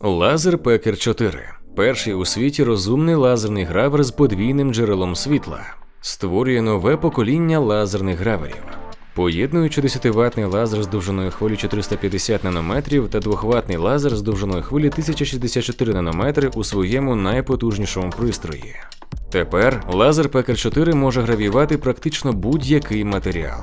Лазер Пекер 4 перший у світі розумний лазерний гравер з подвійним джерелом світла, створює нове покоління лазерних граверів. Поєднуючи 10-ваттний лазер з довжиною хвилі 450 нанометрів та 2-ваттний лазер з довжиною хвилі 1064 нанометри у своєму найпотужнішому пристрої. Тепер лазер Пекер 4 може гравіювати практично будь-який матеріал.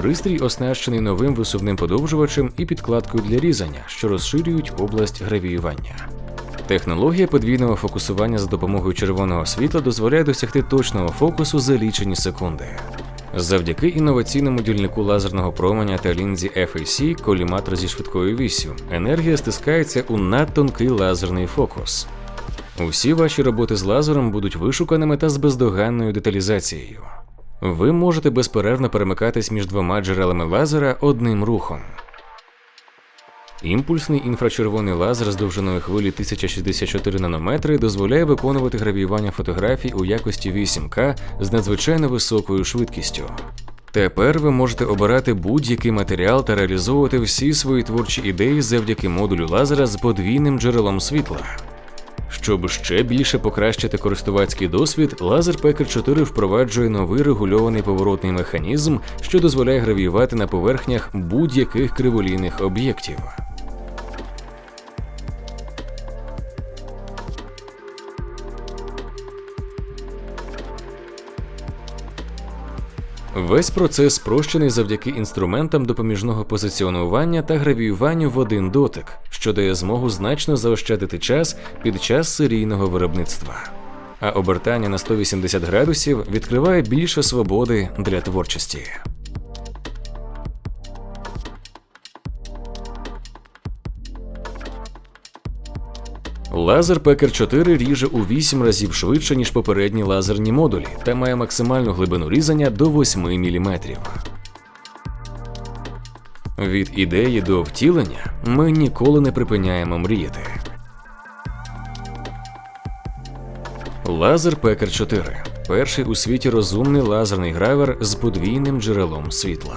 Пристрій оснащений новим висувним подовжувачем і підкладкою для різання, що розширюють область гравіювання. Технологія подвійного фокусування за допомогою червоного світла дозволяє досягти точного фокусу за лічені секунди. Завдяки інноваційному дільнику лазерного променя та лінзі FAC коліматор зі швидкою віссю, енергія стискається у надтонкий лазерний фокус. Усі ваші роботи з лазером будуть вишуканими та з бездоганною деталізацією. Ви можете безперервно перемикатись між двома джерелами лазера одним рухом. Імпульсний інфрачервоний лазер з довжиною хвилі 1064 нанометри дозволяє виконувати гравіювання фотографій у якості 8К з надзвичайно високою швидкістю. Тепер ви можете обирати будь-який матеріал та реалізовувати всі свої творчі ідеї завдяки модулю лазера з подвійним джерелом світла. Щоб ще більше покращити користувацький досвід, Laser Packer 4 впроваджує новий регульований поворотний механізм, що дозволяє гравіювати на поверхнях будь-яких криволійних об'єктів. Весь процес спрощений завдяки інструментам допоміжного позиціонування та гравіюванню в один дотик, що дає змогу значно заощадити час під час серійного виробництва. А обертання на 180 градусів відкриває більше свободи для творчості. Лазер Пекер 4 ріже у 8 разів швидше, ніж попередні лазерні модулі, та має максимальну глибину різання до 8 мм. Від ідеї до втілення ми ніколи не припиняємо мріяти. Лазер Пекер 4 перший у світі розумний лазерний гравер з подвійним джерелом світла.